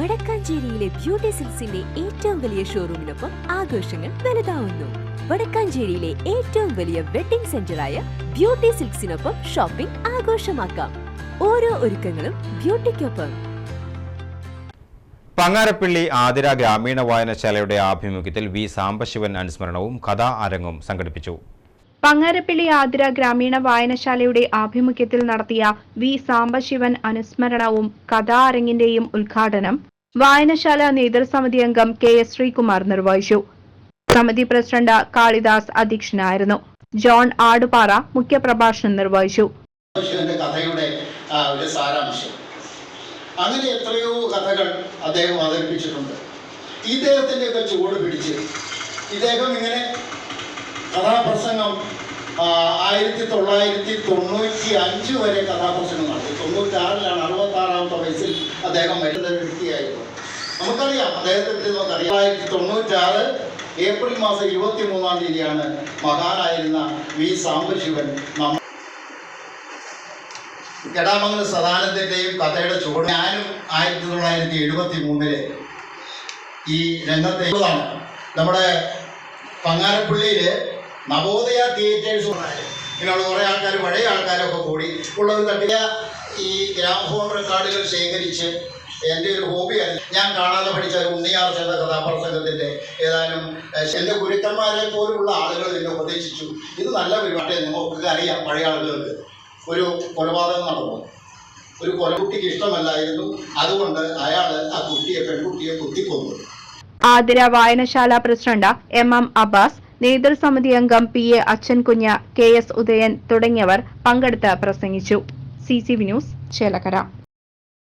വടക്കാഞ്ചേരിയിലെ beauty സിൽസിന്റെ ഏറ്റവും വലിയ ഷോറൂമിനൊപ്പം ആഘോഷങ്ങൾ വലുതാവുന്നു. വടക്കാഞ്ചേരിയിലെ ഏറ്റവും വലിയ വെഡിംഗ് സെന്ററായ ബ്യൂട്ടി സിൽക്സിനൊപ്പം ഷോപ്പിംഗ് ആഘോഷമാക്കാം. ഓരോ ഒരുക്കങ്ങളും ബ്യൂട്ടിക്കൊപ്പം പങ്ങാരപ്പള്ളി ആതിര ഗ്രാമീണ വായനശാലയുടെ ആഭിമുഖ്യത്തിൽ വി. സാംബശിവൻ അനുസ്മരണവും കഥാ അരങ്ങും സംഘടിപ്പിച്ചു. പങ്ങാരപ്പള്ളി ആതിര ഗ്രാമീണ വായനശാലയുടെ ആഭിമുഖ്യത്തിൽ നടത്തിയ വി സാംബശിവൻ അനുസ്മരണവും കഥാ അരങ്ങിന്റെയും ഉദ്ഘാടനം വായനശാല നേതൃസമിതി അംഗം കെ എസ് ശ്രീകുമാർ നിർവഹിച്ചു. സമിതി പ്രസിഡന്റ് കാളിദാസ് അധ്യക്ഷനായിരുന്നു. ജോൺ ആടുപാറ മുഖ്യപ്രഭാഷണം നിർവഹിച്ചു. കഥയുടെ ഒരു സാരാംശം. അങ്ങനെ എത്രയോ കഥകൾ അദ്ദേഹം അവതരിപ്പിച്ചിട്ടുണ്ട്. ഇദ്ദേഹത്തിന്റെയൊക്കെ ചുവട് പിടിച്ച് ഇദ്ദേഹം ഇങ്ങനെ കഥാപ്രസംഗം ആയിരത്തി തൊള്ളായിരത്തി തൊണ്ണൂറ്റി അഞ്ച് വരെ കഥാപ്രസംഗം നടത്തി. തൊണ്ണൂറ്റാറിലാണ് അറുപത്താറാമത്തെ വയസ്സിൽ അദ്ദേഹം മരുന്ന വ്യക്തിയായിരുന്നു. നമുക്കറിയാം അദ്ദേഹത്തെ പറ്റി നമുക്കറിയാം. ആയിരത്തി തൊണ്ണൂറ്റാറ് ഏപ്രിൽ മാസം ഇരുപത്തി മൂന്നാം തീയതിയാണ് മഹാനായിരുന്ന വി സാംബശിവൻ നമ്മൾ കെടാമംഗല സദാനന്ദന്റെയും കഥയുടെ ചുവട്. ഞാനും ആയിരത്തി തൊള്ളായിരത്തി എഴുപത്തി മൂന്നിൽ ഈ രംഗത്തെ നമ്മുടെ പങ്ങാരപ്പള്ളിയിൽ നവോദയ തിയേറ്റേഴ്സ് ഇങ്ങനെയുള്ള കുറേ ആൾക്കാർ പഴയ ആൾക്കാരൊക്കെ കൂടി ഉള്ള ഒരു തട്ടിയ ഈ ഗ്രാമഫോൺ റെക്കോർഡുകൾ ശേഖരിച്ച് എന്റെ ഒരു ഹോബിയായിരുന്നു ഞാൻ കാണാതെ പഠിച്ച ഒരു ഉണ്ണിയാർ എന്ന കഥാപ്രസംഗത്തിന്റെ ഏതാനും എന്റെ ഗുരുക്കന്മാരെ പോലുള്ള ആളുകൾ എന്നെ ഉപദേശിച്ചു. ഇത് നല്ല പരിപാടി നമുക്കൊക്കെ അറിയാം പഴയ ആളുകൾക്ക് ഒരു കൊലപാതകം നടന്നു. ഒരു കൊലകുട്ടിക്ക് ഇഷ്ടമല്ലായിരുന്നു. അതുകൊണ്ട് അയാൾ ആ കുട്ടിയെ പെൺകുട്ടിയെ കുത്തിക്കൊന്നു. ആതിര വായനശാല പ്രസിഡന്റ് എം എം അബ്ബാസ്. നേതൃസമിതി അംഗം P A Achankunju K S Udayan തുടങ്ങിയവർ പങ്കെടുത്ത് പ്രസംഗിച്ചു. C C V news Chelakkara.